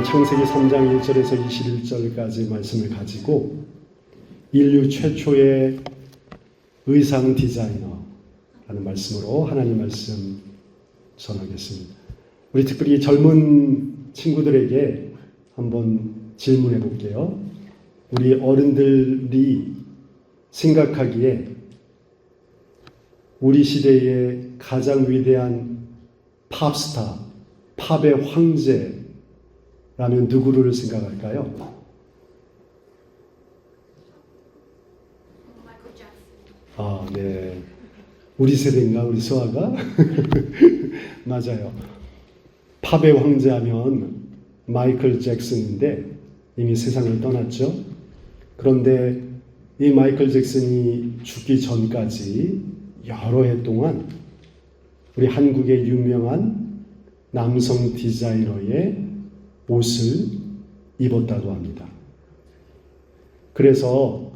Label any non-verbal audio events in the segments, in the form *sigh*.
오늘은 창세기 3장 1절에서 21절까지 말씀을 가지고 인류 최초의 의상 디자이너라는 말씀으로 하나님 말씀 전하겠습니다. 우리 특별히 젊은 친구들에게 한번 질문해 볼게요. 우리 어른들이 생각하기에 우리 시대의 가장 위대한 팝스타, 팝의 황제 라면 누구를 생각할까요? 아, 네. 우리 세대인가, 우리 소아가? *laughs* 맞아요. 팝의 황제 하면 마이클 잭슨인데 이미 세상을 떠났죠. 그런데 이 마이클 잭슨이 죽기 전까지 여러 해 동안 우리 한국의 유명한 남성 디자이너의 옷을 입었다고 합니다. 그래서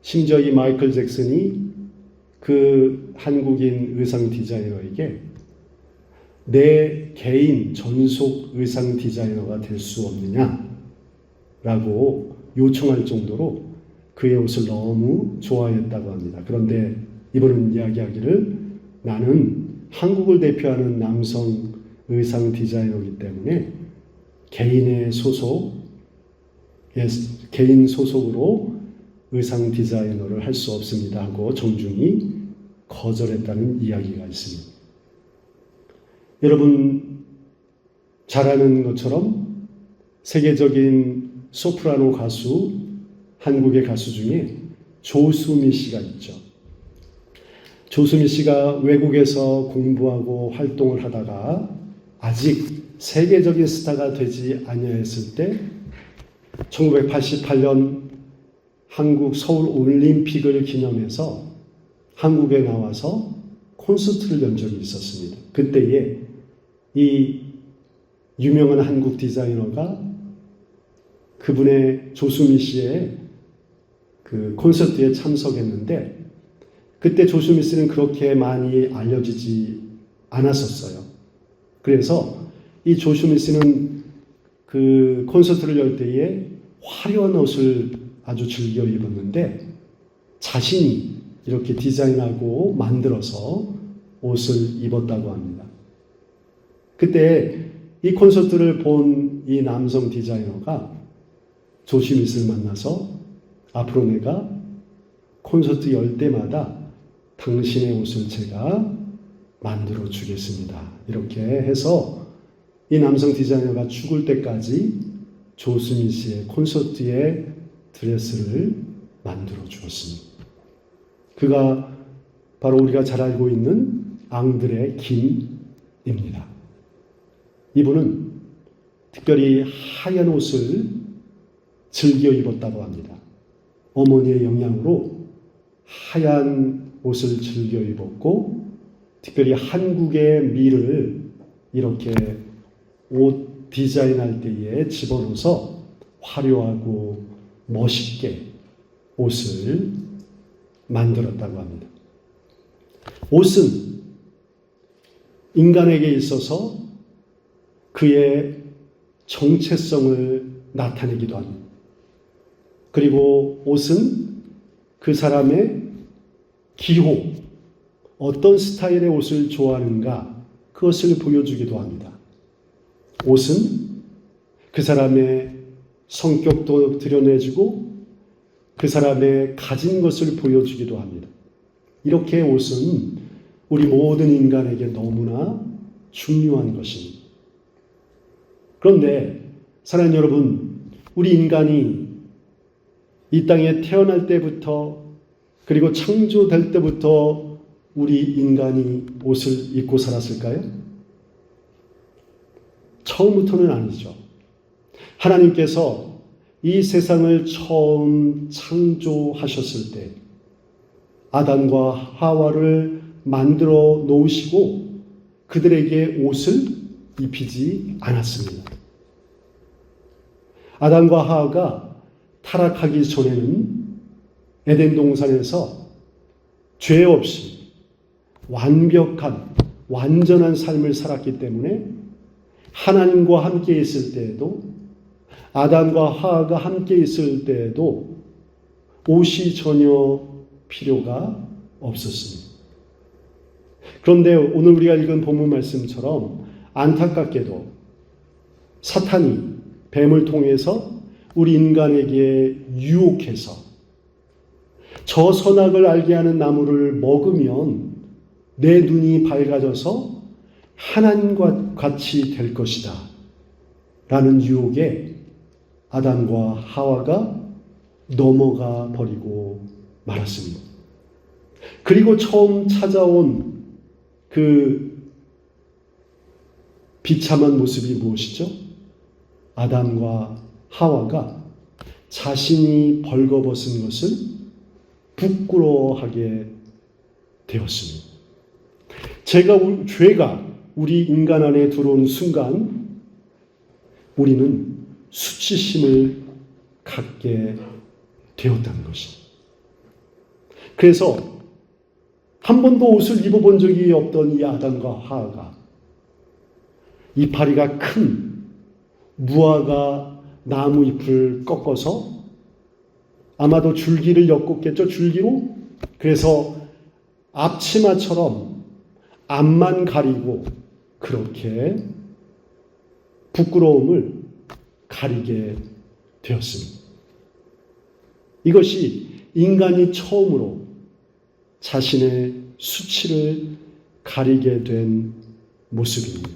심지어 이 마이클 잭슨이 그 한국인 의상 디자이너에게 내 개인 전속 의상 디자이너가 될 수 없느냐 라고 요청할 정도로 그의 옷을 너무 좋아했다고 합니다. 그런데 이분은 이야기하기를 나는 한국을 대표하는 남성 의상 디자이너이기 때문에 개인의 소속, 예, 개인 소속으로 의상 디자이너를 할 수 없습니다 하고 정중히 거절했다는 이야기가 있습니다. 여러분 잘 아는 것처럼 세계적인 소프라노 가수 한국의 가수 중에 조수미 씨가 있죠. 조수미 씨가 외국에서 공부하고 활동을 하다가 아직 세계적인 스타가 되지 아니했을 때 1988년 한국 서울 올림픽을 기념해서 한국에 나와서 콘서트를 연 적이 있었습니다. 그때에 이 유명한 한국 디자이너가 그분의 조수미 씨의 그 콘서트에 참석했는데 그때 조수미 씨는 그렇게 많이 알려지지 않았었어요. 그래서 이 조수미 씨는 그 콘서트를 열 때에 화려한 옷을 아주 즐겨 입었는데 자신이 이렇게 디자인하고 만들어서 옷을 입었다고 합니다. 그때 이 콘서트를 본 이 남성 디자이너가 조시미스를 만나서 앞으로 내가 콘서트 열 때마다 당신의 옷을 제가 만들어 주겠습니다. 이렇게 해서 이 남성 디자이너가 죽을 때까지 조수미 씨의 콘서트의 드레스를 만들어 주었습니다. 그가 바로 우리가 잘 알고 있는 앙드레 김입니다. 이분은 특별히 하얀 옷을 즐겨 입었다고 합니다. 어머니의 영향으로 하얀 옷을 즐겨 입었고, 특별히 한국의 미를 이렇게 옷 디자인할 때에 집어넣어서 화려하고 멋있게 옷을 만들었다고 합니다. 옷은 인간에게 있어서 그의 정체성을 나타내기도 합니다. 그리고 옷은 그 사람의 기호, 어떤 스타일의 옷을 좋아하는가, 그것을 보여주기도 합니다. 옷은 그 사람의 성격도 드러내주고 그 사람의 가진 것을 보여주기도 합니다. 이렇게 옷은 우리 모든 인간에게 너무나 중요한 것입니다. 그런데 사랑하는 여러분, 우리 인간이 이 땅에 태어날 때부터 그리고 창조될 때부터 우리 인간이 옷을 입고 살았을까요? 처음부터는 아니죠. 하나님께서 이 세상을 처음 창조하셨을 때 아담과 하와를 만들어 놓으시고 그들에게 옷을 입히지 않았습니다. 아담과 하와가 타락하기 전에는 에덴 동산에서 죄 없이 완벽한 완전한 삶을 살았기 때문에 하나님과 함께 있을 때에도 아담과 하하가 함께 있을 때에도 옷이 전혀 필요가 없었습니다. 그런데 오늘 우리가 읽은 본문 말씀처럼 안타깝게도 사탄이 뱀을 통해서 우리 인간에게 유혹해서 저 선악을 알게 하는 나무를 먹으면 내 눈이 밝아져서 하나님과 같이 될 것이다. 라는 유혹에 아담과 하와가 넘어가 버리고 말았습니다. 그리고 처음 찾아온 그 비참한 모습이 무엇이죠? 아담과 하와가 자신이 벌거벗은 것을 부끄러워하게 되었습니다. 제가 죄가 우리 인간 안에 들어온 순간 우리는 수치심을 갖게 되었다는 것입니다. 그래서 한 번도 옷을 입어본 적이 없던 이 아담과 하하가 이파리가 큰 무화과 나무 잎을 꺾어서 아마도 줄기를 엮었겠죠, 줄기로. 그래서 앞치마처럼 앞만 가리고 그렇게 부끄러움을 가리게 되었습니다. 이것이 인간이 처음으로 자신의 수치를 가리게 된 모습입니다.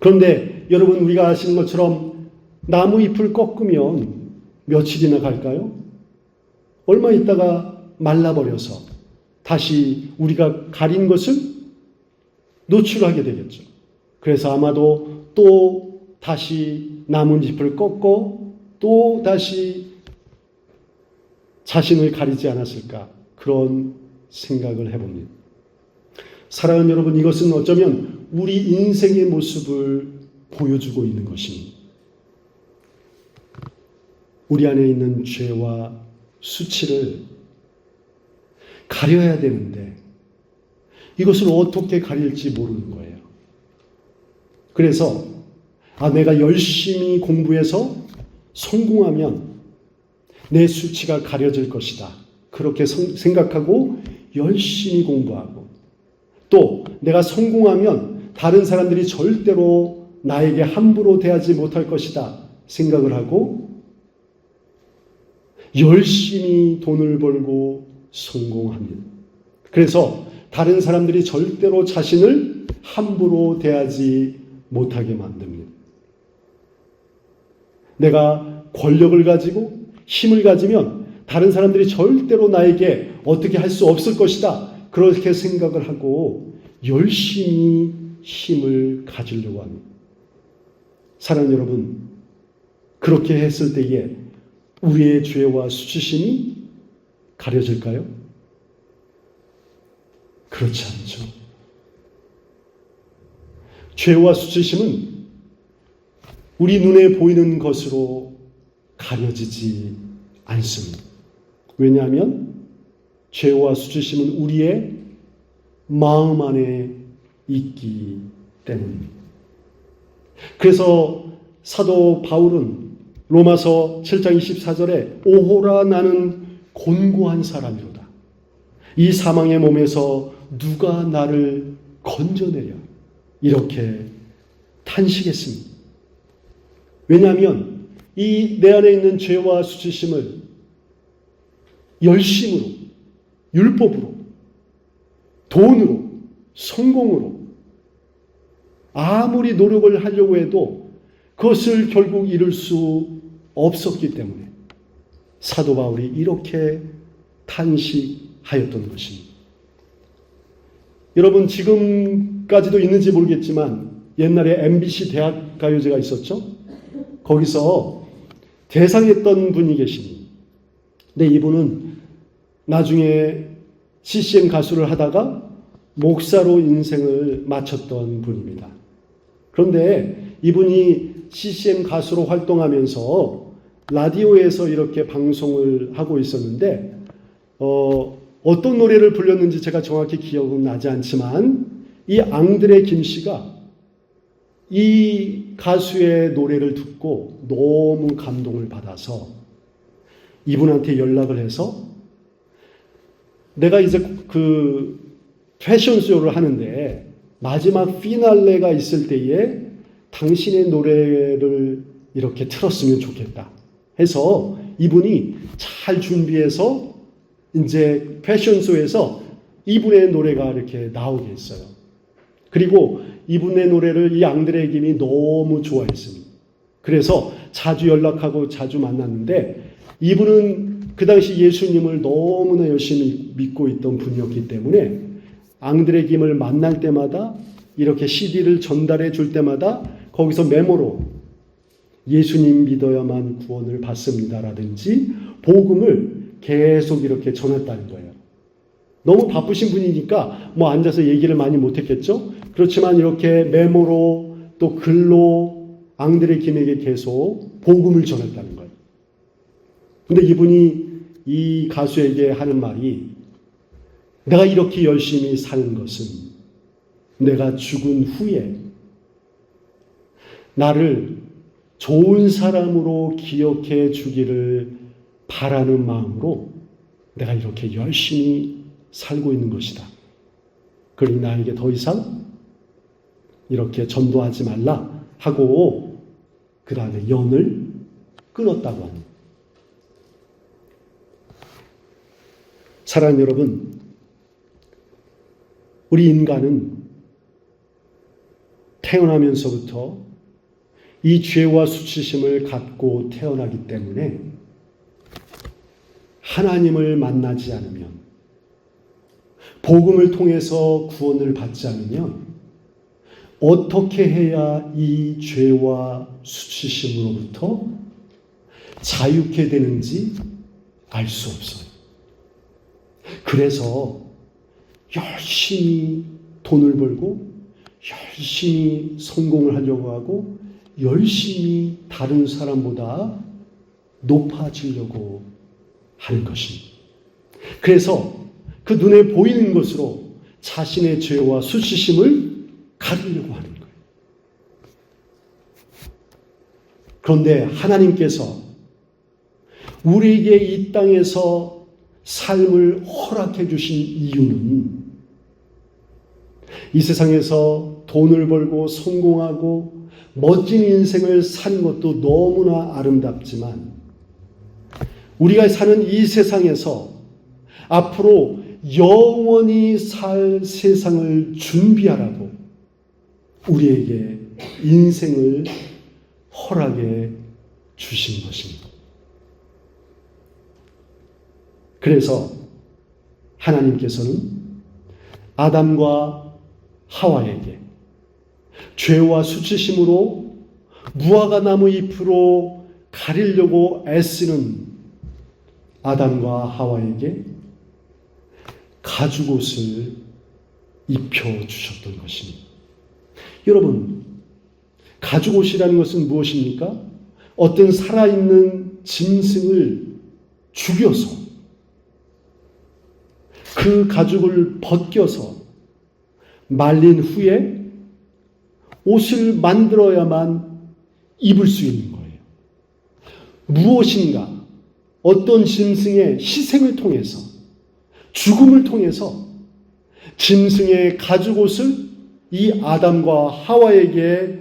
그런데 여러분 우리가 아시는 것처럼 나무 잎을 꺾으면 며칠이나 갈까요? 얼마 있다가 말라버려서 다시 우리가 가린 것을 노출하게 되겠죠. 그래서 아마도 또 다시 나뭇잎을 꺾고 또 다시 자신을 가리지 않았을까 그런 생각을 해봅니다. 사랑하는 여러분 이것은 어쩌면 우리 인생의 모습을 보여주고 있는 것입니다. 우리 안에 있는 죄와 수치를 가려야 되는데 이것을 어떻게 가릴지 모르는 거예요. 그래서 아 내가 열심히 공부해서 성공하면 내 수치가 가려질 것이다. 그렇게 생각하고 열심히 공부하고 또 내가 성공하면 다른 사람들이 절대로 나에게 함부로 대하지 못할 것이다. 생각을 하고 열심히 돈을 벌고 성공합니다. 그래서 다른 사람들이 절대로 자신을 함부로 대하지 못하게 만듭니다. 내가 권력을 가지고 힘을 가지면 다른 사람들이 절대로 나에게 어떻게 할 수 없을 것이다. 그렇게 생각을 하고 열심히 힘을 가지려고 합니다. 사랑 여러분, 그렇게 했을 때에 우리의 죄와 수치심이 가려질까요? 그렇지 않죠. 죄와 수치심은 우리 눈에 보이는 것으로 가려지지 않습니다. 왜냐하면 죄와 수치심은 우리의 마음 안에 있기 때문입니다. 그래서 사도 바울은 로마서 7장 24절에 오호라 나는 곤고한 사람이로다. 이 사망의 몸에서 누가 나를 건져내려 이렇게 탄식했습니다. 왜냐하면 이 내 안에 있는 죄와 수치심을 열심으로, 율법으로, 돈으로, 성공으로 아무리 노력을 하려고 해도 그것을 결국 이룰 수 없었기 때문에 사도 바울이 이렇게 탄식하였던 것입니다. 여러분 지금까지도 있는지 모르겠지만 옛날에 MBC 대학 가요제가 있었죠. 거기서 대상했던 분이 계십니다. 근데 이분은 나중에 CCM 가수를 하다가 목사로 인생을 마쳤던 분입니다. 그런데 이분이 CCM 가수로 활동하면서 라디오에서 이렇게 방송을 하고 있었는데, 어, 어떤 노래를 불렸는지 제가 정확히 기억은 나지 않지만, 이 앙드레 김 씨가 이 가수의 노래를 듣고 너무 감동을 받아서 이분한테 연락을 해서 내가 이제 그 패션쇼를 하는데 마지막 피날레가 있을 때에 당신의 노래를 이렇게 틀었으면 좋겠다 해서 이분이 잘 준비해서 이제 패션쇼에서 이분의 노래가 이렇게 나오게 했어요. 그리고 이분의 노래를 이 앙드레 김이 너무 좋아했습니다. 그래서 자주 연락하고 자주 만났는데 이분은 그 당시 예수님을 너무나 열심히 믿고 있던 분이었기 때문에 앙드레 김을 만날 때마다 이렇게 CD를 전달해 줄 때마다 거기서 메모로 예수님 믿어야만 구원을 받습니다라든지 복음을 계속 이렇게 전했다는 거예요. 너무 바쁘신 분이니까 뭐 앉아서 얘기를 많이 못했겠죠. 그렇지만 이렇게 메모로 또 글로 앙드레 김에게 계속 복음을 전했다는 거예요. 근데 이분이 이 가수에게 하는 말이 내가 이렇게 열심히 사는 것은 내가 죽은 후에 나를 좋은 사람으로 기억해 주기를 바라는 마음으로 내가 이렇게 열심히 살고 있는 것이다. 그러니 나에게 더 이상 이렇게 전도하지 말라 하고 그 다음에 연을 끊었다고 합니다. 사랑하는 여러분, 우리 인간은 태어나면서부터 이 죄와 수치심을 갖고 태어나기 때문에 하나님을 만나지 않으면 복음을 통해서 구원을 받지 않으면 어떻게 해야 이 죄와 수치심으로부터 자유케 되는지 알 수 없어요. 그래서 열심히 돈을 벌고 열심히 성공을 하려고 하고 열심히 다른 사람보다 높아지려고 하는 것입니다. 그래서 그 눈에 보이는 것으로 자신의 죄와 수치심을 가리려고 하는 거예요. 그런데 하나님께서 우리에게 이 땅에서 삶을 허락해 주신 이유는 이 세상에서 돈을 벌고 성공하고 멋진 인생을 사는 것도 너무나 아름답지만 우리가 사는 이 세상에서 앞으로 영원히 살 세상을 준비하라고 우리에게 인생을 허락해 주신 것입니다. 그래서 하나님께서는 아담과 하와에게 죄와 수치심으로 무화과 나무 잎으로 가리려고 애쓰는 아담과 하와에게 가죽옷을 입혀 주셨던 것입니다. 여러분, 가죽옷이라는 것은 무엇입니까? 어떤 살아있는 짐승을 죽여서 그 가죽을 벗겨서 말린 후에 옷을 만들어야만 입을 수 있는 거예요. 무엇인가 어떤 짐승의 희생을 통해서 죽음을 통해서 짐승의 가죽 옷을 이 아담과 하와에게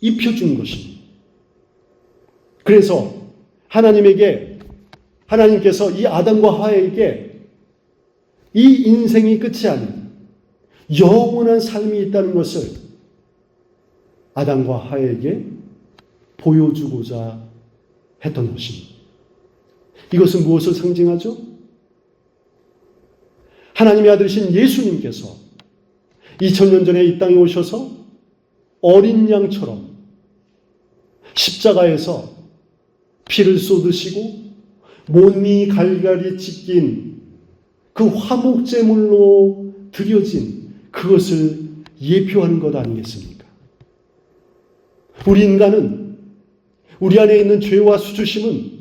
입혀준 것입니다. 그래서 하나님에게 하나님께서 이 아담과 하와에게 이 인생이 끝이 아닌 영원한 삶이 있다는 것을 아담과 하에게 보여주고자 했던 것입니다. 이것은 무엇을 상징하죠? 하나님의 아들이신 예수님께서 2000년 전에 이 땅에 오셔서 어린 양처럼 십자가에서 피를 쏟으시고 몸이 갈갈이 찢긴 그 화목제물로 드려진 그것을 예표하는 것 아니겠습니까? 우리 인간은 우리 안에 있는 죄와 수주심은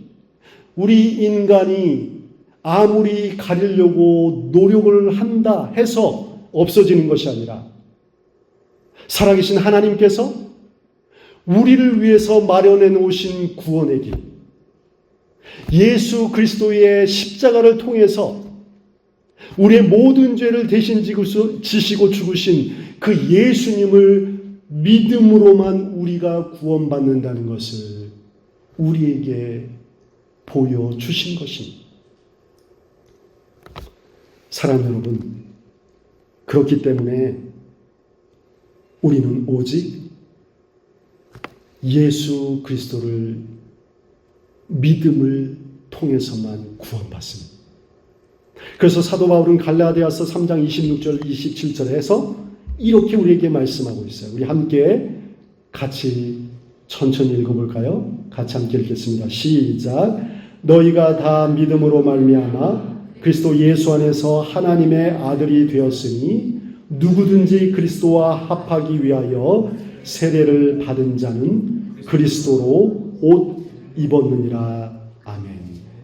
우리 인간이 아무리 가리려고 노력을 한다 해서 없어지는 것이 아니라 살아계신 하나님께서 우리를 위해서 마련해 놓으신 구원의 길, 예수 그리스도의 십자가를 통해서 우리의 모든 죄를 대신 지시고 죽으신 그 예수님을 믿음으로만 우리가 구원받는다는 것을 우리에게 보여주신 것입니다. 사랑 여러분, 그렇기 때문에 우리는 오직 예수 그리스도를 믿음을 통해서만 구원받습니다. 그래서 사도 바울은 갈라디아서 3장 26절 27절에서 이렇게 우리에게 말씀하고 있어요. 우리 함께 같이 천천히 읽어볼까요? 같이 함께 읽겠습니다. 시작. 너희가 다 믿음으로 말미암아 그리스도 예수 안에서 하나님의 아들이 되었으니 누구든지 그리스도와 합하기 위하여 세례를 받은 자는 그리스도로 옷 입었느니라. 아멘.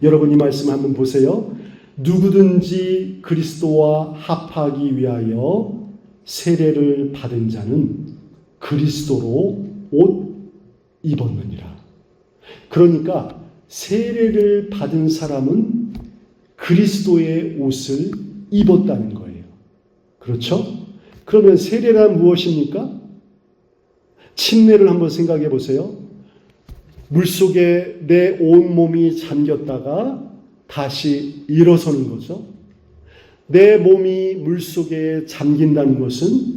여러분 이 말씀 한번 보세요. 누구든지 그리스도와 합하기 위하여 세례를 받은 자는 그리스도로 옷 입었느니라. 그러니까 세례를 받은 사람은 그리스도의 옷을 입었다는 거예요. 그렇죠? 그러면 세례란 무엇입니까? 침례를 한번 생각해 보세요. 물 속에 내 온몸이 잠겼다가 다시 일어서는 거죠. 내 몸이 물 속에 잠긴다는 것은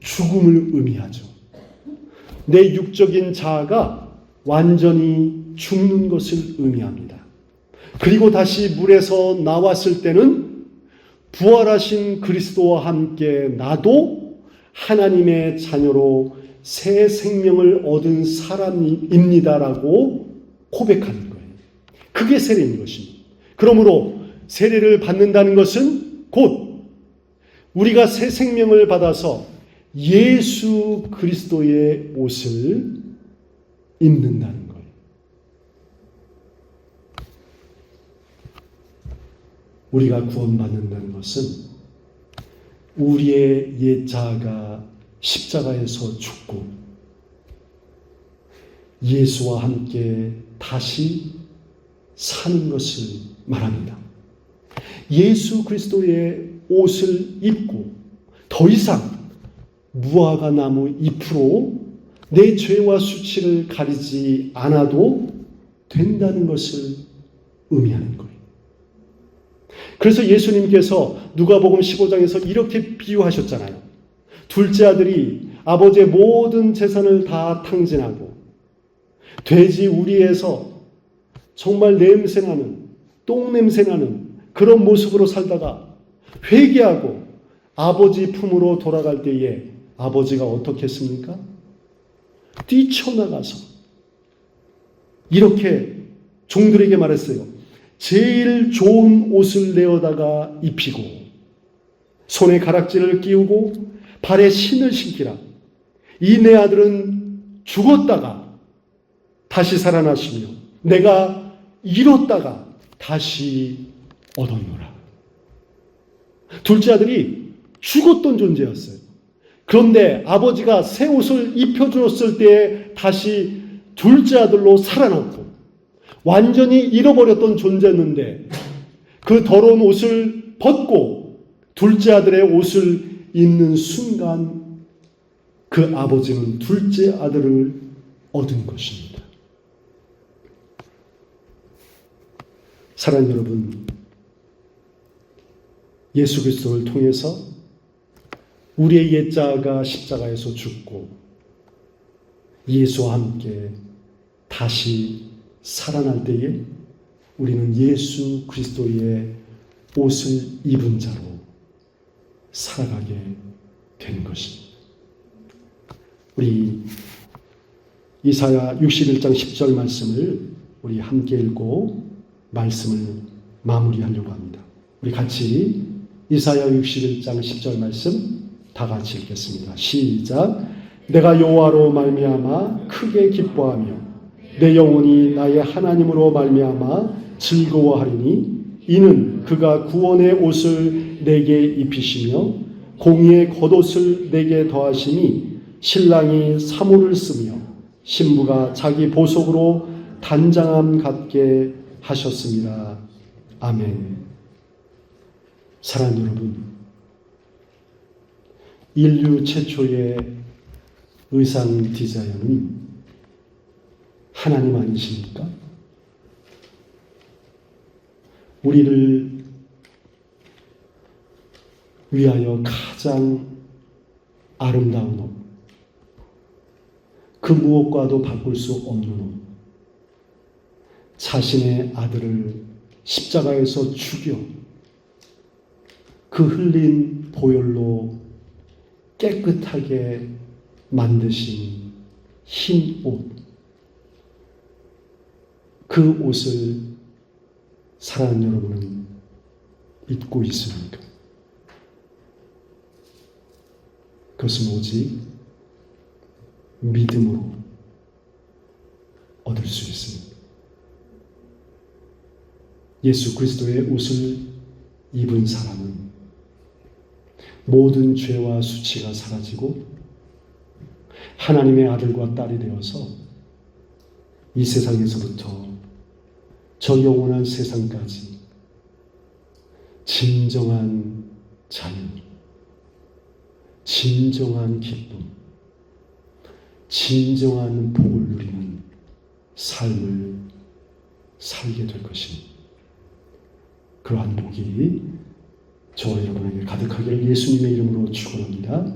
죽음을 의미하죠. 내 육적인 자아가 완전히 죽는 것을 의미합니다. 그리고 다시 물에서 나왔을 때는 부활하신 그리스도와 함께 나도 하나님의 자녀로 새 생명을 얻은 사람입니다라고 고백하는 거예요. 그게 세례인 것입니다. 그러므로 세례를 받는다는 것은 곧 우리가 새 생명을 받아서 예수 그리스도의 옷을 입는다는 거예요. 우리가 구원받는다는 것은 우리의 옛 자아가 십자가에서 죽고 예수와 함께 다시 사는 것을 말합니다. 예수 그리스도의 옷을 입고 더 이상 무화과 나무 잎으로 내 죄와 수치를 가리지 않아도 된다는 것을 의미하는 거예요. 그래서 예수님께서 누가복음 15장에서 이렇게 비유하셨잖아요. 둘째 아들이 아버지의 모든 재산을 다 탕진하고 돼지 우리에서 정말 냄새나는 똥 냄새나는 그런 모습으로 살다가 회개하고 아버지 품으로 돌아갈 때에 아버지가 어떻게 했습니까? 뛰쳐나가서 이렇게 종들에게 말했어요. 제일 좋은 옷을 내어다가 입히고 손에 가락지를 끼우고 발에 신을 신기라. 이 내 아들은 죽었다가 다시 살아나시며 내가 잃었다가 다시 얻었노라. 둘째 아들이 죽었던 존재였어요. 그런데 아버지가 새 옷을 입혀주었을 때 다시 둘째 아들로 살아났고 완전히 잃어버렸던 존재였는데 그 더러운 옷을 벗고 둘째 아들의 옷을 입는 순간 그 아버지는 둘째 아들을 얻은 것입니다. 사랑 여러분, 예수 그리스도를 통해서 우리의 옛자가 십자가에서 죽고 예수와 함께 다시 살아날 때에 우리는 예수 그리스도의 옷을 입은 자로 살아가게 된 것입니다. 우리 이사야 61장 10절 말씀을 우리 함께 읽고 말씀을 마무리하려고 합니다. 우리 같이 이사야 61장 10절 말씀 다 같이 읽겠습니다. 시작. 내가 여호와로 말미암아 크게 기뻐하며 내 영혼이 나의 하나님으로 말미암아 즐거워하리니 이는 그가 구원의 옷을 내게 입히시며 공의의 겉옷을 내게 더하시니 신랑이 사모를 쓰며 신부가 자기 보석으로 단장함 갖게 하셨습니다. 아멘. 사랑하는 여러분, 인류 최초의 의상 디자이너는 하나님 아니십니까? 우리를 위하여 가장 아름다운 옷, 그 무엇과도 바꿀 수 없는 옷, 자신의 아들을 십자가에서 죽여 그 흘린 보혈로 깨끗하게 만드신 흰 옷, 그 옷을 사랑하는 여러분은 입고 있습니까? 그것은 오직 믿음으로 얻을 수 있습니다. 예수 그리스도의 옷을 입은 사람은 모든 죄와 수치가 사라지고 하나님의 아들과 딸이 되어서 이 세상에서부터 저 영원한 세상까지 진정한 자유, 진정한 기쁨, 진정한 복을 누리는 삶을 살게 될 것입니다. 그러한 복이 저와 여러분에게 가득하기를 예수님의 이름으로 축원합니다.